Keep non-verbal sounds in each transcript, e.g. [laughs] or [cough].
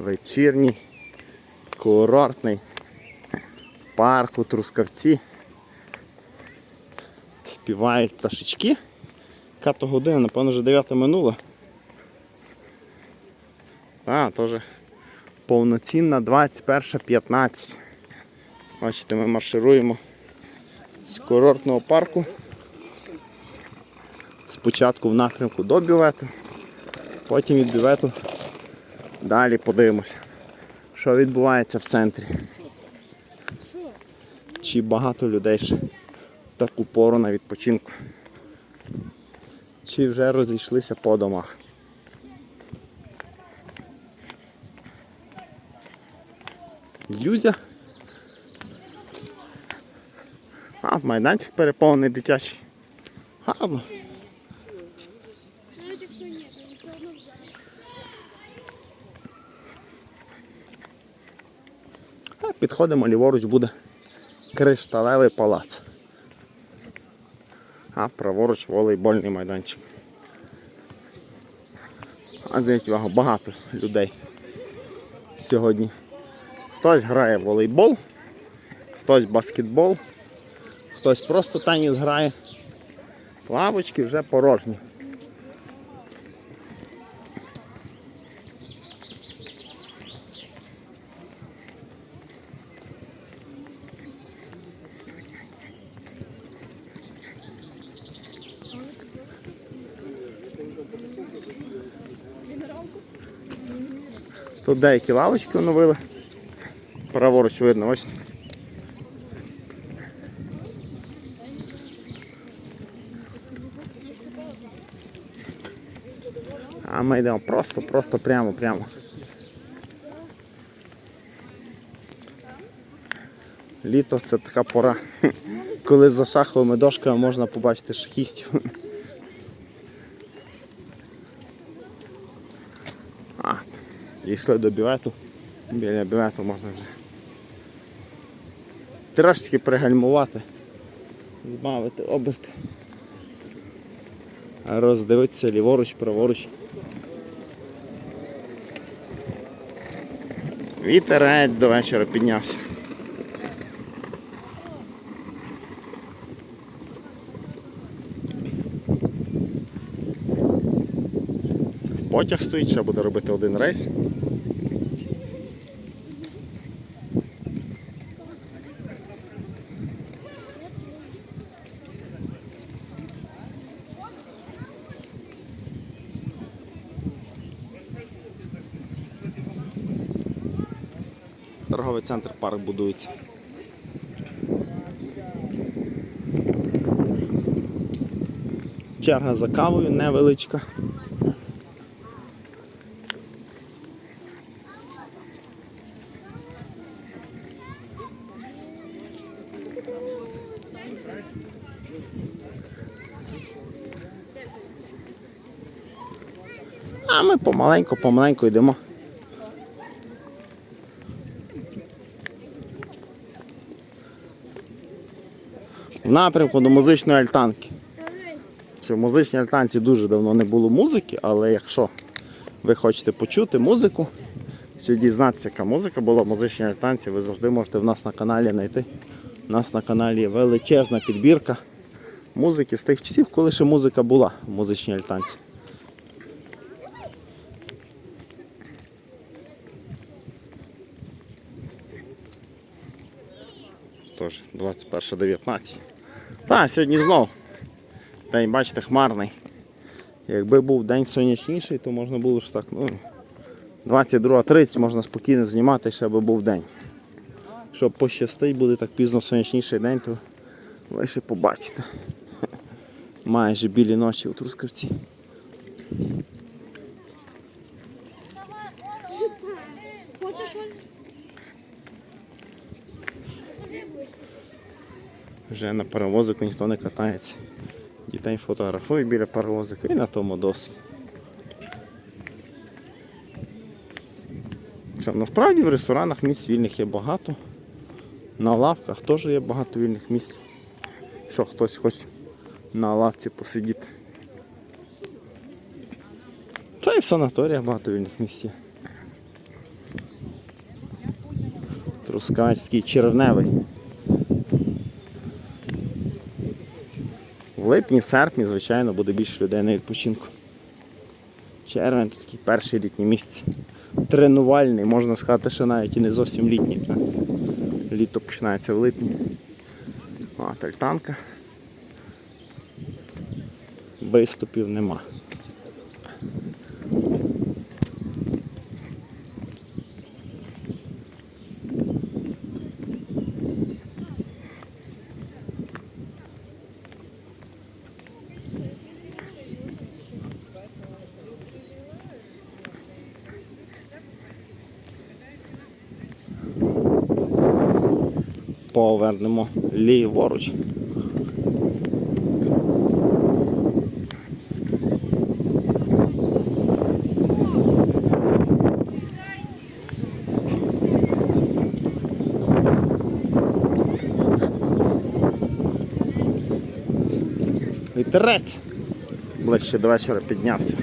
вечірній курортний парк у Трускавці. Співають пташечки. Яка то година, напевно, вже 9 минула. А, теж повноцінна 21.15. Бачите, ми маршируємо з курортного парку. Спочатку в напрямку до бювету, потім від бювету далі подивимося, що відбувається в центрі. Чи багато людей ще в таку пору на відпочинку. Чи вже розійшлися по домах. Юзя. А, майданчик переповнений дитячий. Гарно. Навіть якщо ні, то все одно в залі. А підходимо, ліворуч буде кришталевий палац. А праворуч волейбольний майданчик. А зверніть увагу, багато людей сьогодні. Хтось грає в волейбол, хтось баскетбол, хтось просто теніс грає. Лавочки вже порожні. Тут деякі лавочки оновили. Праворуч видно, ось. А ми йдемо просто, просто прямо, прямо. Літо це така пора, [laughs] коли за шаховими дошками можна побачити шахістів. Дійшли до бювету. Біля бювету можна вже трошечки пригальмувати, збавити оберти. Роздивитися ліворуч, праворуч. Вітерець до вечора піднявся. Потяг стоїть, ще буде робити один рейс. Торговий центр парк будується. Черга за кавою невеличка. А ми помаленьку, помаленьку йдемо. В напрямку до музичної альтанки. Що в музичній альтанці дуже давно не було музики, але якщо ви хочете почути музику, чи дізнатися, яка музика була в музичній альтанці, ви завжди можете в нас на каналі знайти. У нас на каналі є величезна підбірка музики з тих часів, коли ще музика була в музичній альтанці. Тож 21.19. Так, сьогодні знов. День, бачите, хмарний. Якби був день сонячніший, то можна було ж так, ну, 22.30 можна спокійно знімати, ще би був день. Якщо пощастить, буде так пізно сонячніший день, то ви ще побачите. [laughs] Майже білі ночі у Трускавці. Хочеш? Вже на паровозику ніхто не катається. Дітей фотографують біля паровозика і на тому досить. Що, насправді в ресторанах місць вільних є багато. На лавках теж є багато вільних місць. Що хтось хоче на лавці посидіти. Та і в санаторіях багато вільних місць є. Трускавець червневий. В липні, серпні, звичайно, буде більше людей на відпочинку. Червень тут такий перший літній місяць. Тренувальний, можна сказати, що навіть і не зовсім літній. Літо починається в липні. А, тальтанка. Виступів нема. Повернемо ліворуч. Вітерець ближче до вечора піднявся.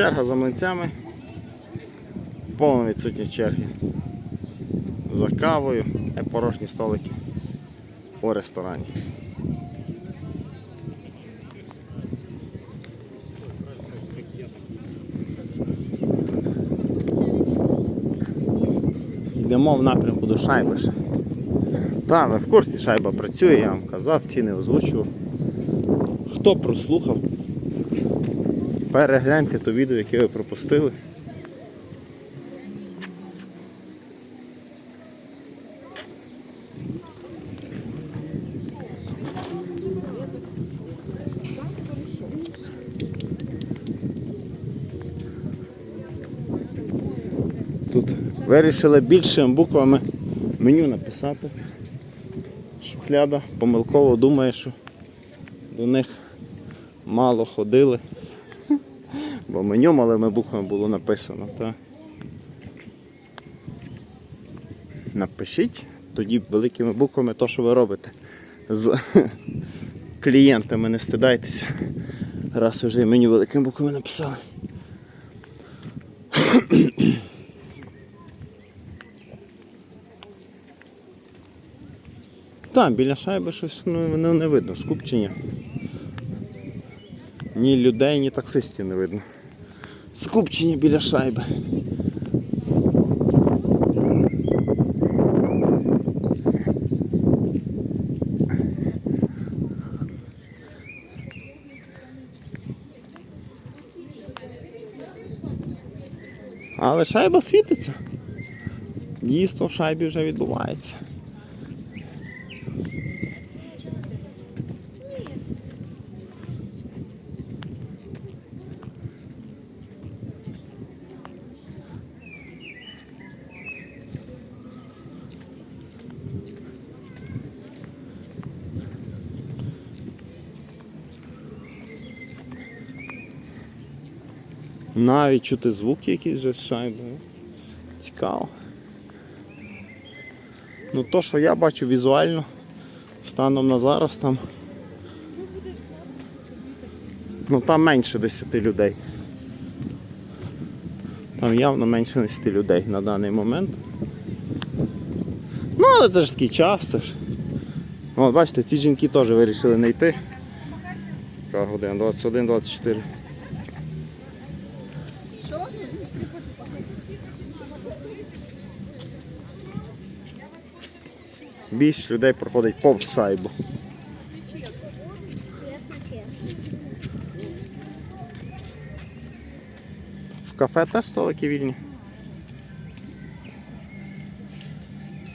Черга за млинцями. Повна відсутність черги. За кавою і порожні столики у ресторані. Йдемо в напрямку до шайби. Та, ви в курсі шайба працює, я вам казав, ціни озвучував. Хто прослухав, перегляньте то відео, яке ви пропустили. Тут вирішили більшими буквами меню написати. Шухляда помилково думає, що до них мало ходили. Бо меню малими буквами було написано. Та. Напишіть тоді великими буквами то, що ви робите. З клієнтами не стидайтеся. Раз вже меню великими буквами написали. Так, біля шайби щось ну, не видно, скупчення. Ні людей, ні таксистів не видно. Скупчення біля шайби. Але шайба світиться. Дійство в шайбі вже відбувається. Навіть чути звуки якісь вже з шайбою. Цікаво. Ну то, що я бачу візуально, станом на зараз там. Ну там менше 10 людей. Там явно менше 10 людей на даний момент. Ну, але це ж такий час, це ж. От, бачите, ці жінки теж вирішили не йти. Яка година? 21-24. Більше людей проходить повз шайбу. В кафе теж столики вільні.